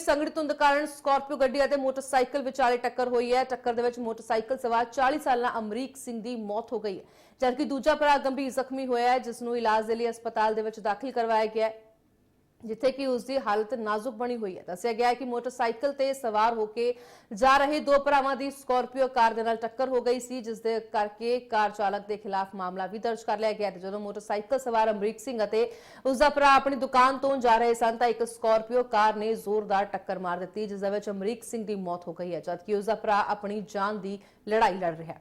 ਸੰਗਠਿਤ ਧੁੰਦ ਕਾਰਨ ਸਕਾਰਪੀਓ ਗੱਡੀ ਅਤੇ ਮੋਟਰਸਾਈਕਲ ਵਿਚਾਲੇ ਟੱਕਰ ਹੋਈ ਹੈ। ਟੱਕਰ ਦੇ ਵਿੱਚ ਮੋਟਰਸਾਈਕਲ ਸਵਾਰ 40 ਸਾਲਾ ਅਮਰੀਕ ਸਿੰਘ ਦੀ ਮੌਤ ਹੋ ਗਈ ਹੈ। ਜਦਕਿ ਦੂਜਾ ਭਰਾ ਗੰਭੀਰ ਜ਼ਖਮੀ ਹੋਇਆ ਹੈ, ਜਿਸ ਨੂੰ ਇਲਾਜ ਦੇ ਲਈ ਹਸਪਤਾਲ ਦੇ ਵਿੱਚ ਦਾਖਲ ਕਰਵਾਇਆ ਗਿਆ ਹੈ। ਜਿੱਥੇ ਕਿ ਉਸ ਦੀ ਹਾਲਤ ਨਾਜ਼ੁਕ ਬਣੀ ਹੋਈ ਹੈ। ਦੱਸਿਆ ਗਿਆ ਹੈ ਕਿ ਮੋਟਰਸਾਈਕਲ ਤੇ ਸਵਾਰ ਹੋ ਕੇ ਜਾ ਰਹੇ ਦੋ ਭਰਾਵਾਂ ਦੀ ਸਕਾਰਪੀਓ ਕਾਰ ਦੇ ਨਾਲ ਟੱਕਰ ਹੋ ਗਈ ਸੀ, ਜਿਸ ਦੇ ਕਰਕੇ ਕਾਰ ਚਾਲਕ ਦੇ ਖਿਲਾਫ ਮਾਮਲਾ ਵੀ ਦਰਜ ਕਰ ਲਿਆ ਗਿਆ ਤੇ ਜਦੋਂ ਮੋਟਰਸਾਈਕਲ ਸਵਾਰ ਅਮਰੀਕ ਸਿੰਘ ਅਤੇ ਉਸ ਦਾ ਭਰਾ ਆਪਣੀ ਦੁਕਾਨ ਤੋਂ ਜਾ ਰਹੇ ਸਨ, ਤਾਂ ਇੱਕ ਸਕਾਰਪੀਓ ਕਾਰ ਨੇ ਜ਼ੋਰਦਾਰ ਟੱਕਰ ਮਾਰ ਦਿੱਤੀ, ਜਿਸ ਦੇ ਵਿੱਚ ਅਮਰੀਕ ਸਿੰਘ ਦੀ ਮੌਤ ਹੋ ਗਈ ਹੈ, ਜਦਕਿ ਉਸ ਦਾ ਭਰਾ ਆਪਣੀ ਜਾਨ ਦੀ ਲੜਾਈ ਲੜ ਰਿਹਾ ਹੈ।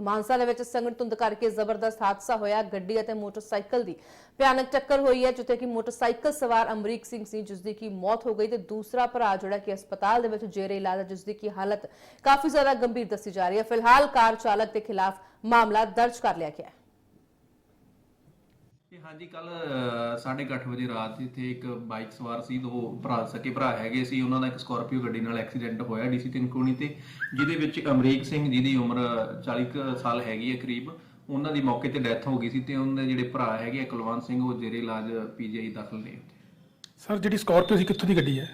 ਮਾਨਸਾ ਦੇ ਵਿੱਚ ਸੰਗਠ ਧੁੰਦ ਕਰਕੇ ਜ਼ਬਰਦਸਤ ਹਾਦਸਾ ਹੋਇਆ। ਗੱਡੀ ਅਤੇ ਮੋਟਰਸਾਈਕਲ ਦੀ ਭਿਆਨਕ ਟੱਕਰ ਹੋਈ ਹੈ, ਜਿੱਥੇ ਕਿ ਮੋਟਰਸਾਈਕਲ ਸਵਾਰ ਅਮਰੀਕ ਸਿੰਘ ਸੀ ਜਿਸ ਦੀ ਕੀ ਮੌਤ ਹੋ ਗਈ ਤੇ ਦੂਸਰਾ ਭਰਾ ਜਿਹੜਾ ਕਿ ਹਸਪਤਾਲ ਦੇ ਵਿੱਚ ਜੇਰੇ ਇਲਾਜ ਹੈ ਜਿਸ ਦੀ ਕੀ ਹਾਲਤ ਕਾਫੀ ਜ਼ਿਆਦਾ ਗੰਭੀਰ ਦੱਸੀ ਜਾ ਰਹੀ ਹੈ। ਫਿਲਹਾਲ ਕਾਰ ਚਾਲਕ ਦੇ ਖਿਲਾਫ ਮਾਮਲਾ ਦਰਜ ਕਰ ਲਿਆ ਗਿਆ ਹੈ। ਇਹ ਹਾਂਜੀ ਕੱਲ 8:30 ਵਜੇ ਰਾਤ ਇੱਥੇ ਇੱਕ ਬਾਈਕ ਸਵਾਰ ਸੀ ਦੋ ਭਰਾ ਸਕੇ ਭਰਾ ਹੈਗੇ ਸੀ। ਉਹਨਾਂ ਦਾ ਇੱਕ ਸਕਾਰਪੀਓ ਗੱਡੀ ਨਾਲ ਐਕਸੀਡੈਂਟ ਹੋਇਆ ਡੀਸੀ ਤਿੰਕੋਣੀ ਤੇ ਜਿਹਦੇ ਵਿੱਚ ਅਮਰੀਕ ਸਿੰਘ ਜਿਹਦੀ ਉਮਰ 40 ਕੁ ਸਾਲ ਹੈਗੀ ਹੈ ਕਰੀਬ ਉਹਨਾਂ ਦੀ ਮੌਕੇ ਤੇ ਡੈਥ ਹੋ ਗਈ ਸੀ ਤੇ ਉਹਨਾਂ ਦੇ ਜਿਹੜੇ ਭਰਾ ਹੈਗੇ ਕੁਲਵੰਤ ਸਿੰਘ ਉਹ ਜੇਰੇ ਇਲਾਜ ਪੀਜੀਆਈ ਦਾਖਲ ਨੇ ਸਰ ਜਿਹੜੀ ਸਕਾਰਪੀਓ ਸੀ ਕਿੱਥੋਂ ਦੀ ਗੱਡੀ ਹੈ?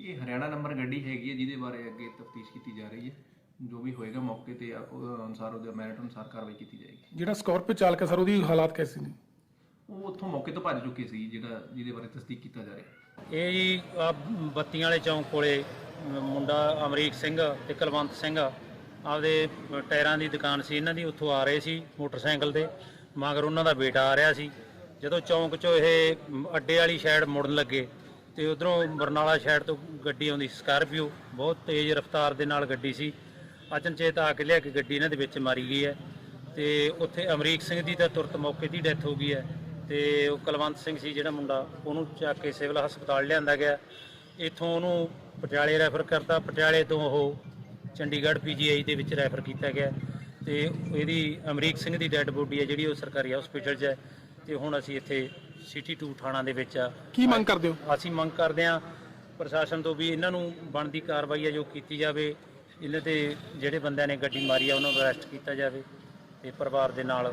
ਇਹ ਹਰਿਆਣਾ ਨੰਬਰ ਗੱਡੀ ਹੈਗੀ ਹੈ ਜਿਹਦੇ ਬਾਰੇ ਅੱਗੇ ਤਫਤੀਸ਼ ਕੀਤੀ ਜਾ ਰਹੀ ਹੈ। ਜੋ ਵੀ ਹੋਏਗਾ ਮੌਕੇ ਤੇ ਅਨੁਸਾਰ ਉਹਦੇ ਮੈਰਿਟ ਅਨੁਸਾਰ ਕਾਰਵਾਈ ਕੀਤੀ ਜਾਏਗੀ। ਜਿਹੜਾ ਸਕਾਰਪੀਓ ਚਾਲਕ ਹੈ ਸਰ ਉਹਦੀ ਹਾਲਾਤ ਕੈਸੀ ਨੇ? ਉਹ ਉੱਥੋਂ ਮੌਕੇ ਤੋਂ ਭੱਜ ਚੁੱਕੇ ਸੀ ਜਿਹੜਾ ਜਿਹਦੇ ਬਾਰੇ ਤਸਦੀਕ ਕੀਤਾ ਜਾ ਰਿਹਾ। ਇਹ ਜੀ ਆ ਬੱਤੀਆਂ ਵਾਲੇ ਚੌਂਕ ਕੋਲੇ ਮ- ਮੁੰਡਾ ਅਮਰੀਕ ਸਿੰਘ ਤੇ ਕੁਲਵੰਤ ਸਿੰਘ ਆਪਦੇ ਟਾਇਰਾਂ ਦੀ ਦੁਕਾਨ ਸੀ ਇਹਨਾਂ ਦੀ ਉੱਥੋਂ ਆ ਰਹੇ ਸੀ ਮੋਟਰਸਾਈਕਲ ਤੇ ਮਗਰ ਉਹਨਾਂ ਦਾ ਬੇਟਾ ਆ ਰਿਹਾ ਸੀ। ਜਦੋਂ ਚੌਂਕ 'ਚੋਂ ਇਹ ਮ, ਅੱਡੇ ਵਾਲੀ ਸਾਈਡ ਮੁੜਨ ਲੱਗੇ ਤੇ ਉਧਰੋਂ ਬਰਨਾਲਾ ਸਾਈਡ ਤੋਂ ਗੱਡੀ ਆਉਂਦੀ ਸੀ ਸਕਾਰਪੀਓ ਬਹੁਤ ਤੇਜ਼ ਰਫ਼ਤਾਰ ਦੇ ਨਾਲ ਗੱਡੀ ਸੀ। ਅਚਨਚੇਤ ਆ ਕੇ ਲਿਆ ਕੇ ਗੱਡੀ ਇਹਨਾਂ ਦੇ ਵਿੱਚ ਮਾਰੀ ਗਈ ਹੈ ਤੇ ਉੱਥੇ ਅਮਰੀਕ ਸਿੰਘ ਦੀ ਤਾਂ ਤੁਰਤ ਮੌਕੇ ਦੀ ਡੈਥ ਹੋ ਗਈ ਹੈ। ਤੇ ਉਹ ਕੁਲਵੰਤ ਸਿੰਘ ਸੀ ਜਿਹੜਾ ਮੁੰਡਾ ਉਹਨੂੰ ਚੱਕ ਕੇ ਸਿਵਲ ਹਸਪਤਾਲ ਲਿਆਂਦਾ ਗਿਆ। ਇੱਥੋਂ ਉਹਨੂੰ ਪਟਿਆਲੇ ਰੈਫਰ ਕਰਤਾ। ਪਟਿਆਲੇ ਤੋਂ ਉਹ ਚੰਡੀਗੜ੍ਹ ਪੀਜੀਆਈ ਦੇ ਵਿੱਚ ਰੈਫਰ ਕੀਤਾ ਗਿਆ। ਤੇ ਇਹਦੀ ਅਮਰੀਕ ਸਿੰਘ ਦੀ ਡੈੱਡ ਬੋਡੀ ਹੈ ਜਿਹੜੀ ਉਹ ਸਰਕਾਰੀ ਹਸਪੀਟਲ 'ਚ ਹੈ। ਤੇ ਹੁਣ ਅਸੀਂ ਇੱਥੇ ਸਿਟੀ 2 ਥਾਣਾ ਦੇ ਵਿੱਚ ਆ। ਕੀ ਮੰਗ ਕਰਦੇ ਹੋ? ਅਸੀਂ ਮੰਗ ਕਰਦੇ ਹਾਂ ਪ੍ਰਸ਼ਾਸਨ ਤੋਂ ਵੀ ਇਹਨਾਂ ਨੂੰ ਬਣਦੀ ਕਾਰਵਾਈ ਹੈ ਜੋ ਕੀਤੀ ਜਾਵੇ। ਇਹਨਾਂ ਤੇ ਜਿਹੜੇ ਬੰਦਿਆਂ ਨੇ ਗੱਡੀ ਮਾਰੀ ਆ ਉਹਨਾਂ ਨੂੰ ਅਰੈਸਟ ਕੀਤਾ ਜਾਵੇ ਤੇ ਪਰਿਵਾਰ ਦੇ ਨਾਲ